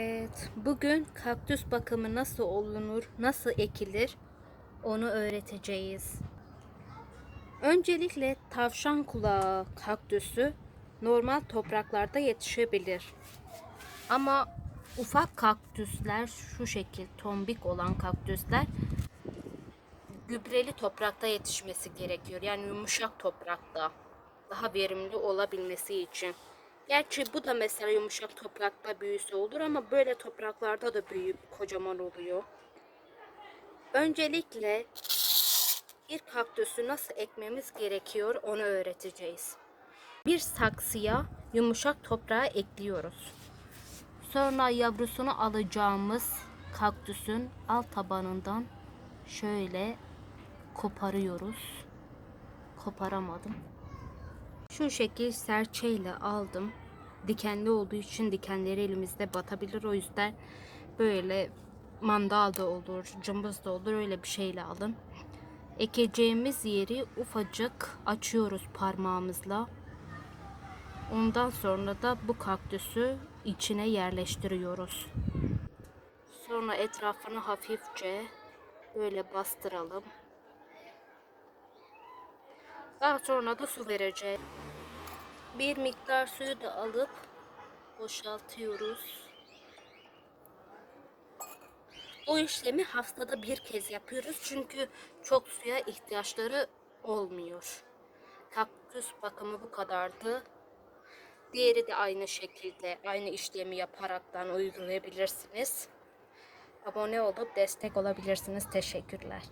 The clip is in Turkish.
Evet, bugün kaktüs bakımı nasıl olunur, nasıl ekilir onu öğreteceğiz. Öncelikle tavşan kulağı kaktüsü normal topraklarda yetişebilir. Ama ufak kaktüsler şu şekil tombik olan kaktüsler gübreli toprakta yetişmesi gerekiyor. Yani yumuşak toprakta daha verimli olabilmesi için. Gerçi bu da mesela yumuşak toprakta büyüse olur ama böyle topraklarda da büyüyüp kocaman oluyor. Öncelikle bir kaktüsü nasıl ekmemiz gerekiyor onu öğreteceğiz. Bir saksıya yumuşak toprağı ekliyoruz. Sonra yavrusunu alacağımız kaktüsün alt tabanından şöyle koparıyoruz. Koparamadım. Şu şekil serçeyle aldım. Dikenli olduğu için dikenleri elimizde batabilir. O yüzden böyle mandal da olur, cımbız da olur öyle bir şeyle alın. Ekeceğimiz yeri ufacık açıyoruz parmağımızla. Ondan sonra da bu kaktüsü içine yerleştiriyoruz. Sonra etrafını hafifçe böyle bastıralım. Daha sonra da su vereceğiz. Bir miktar suyu da alıp boşaltıyoruz. Bu işlemi haftada bir kez yapıyoruz çünkü çok suya ihtiyaçları olmuyor. Kaktüs bakımı bu kadardı. Diğeri de aynı şekilde aynı işlemi yaparaktan uygulayabilirsiniz. Abone olup destek olabilirsiniz. Teşekkürler.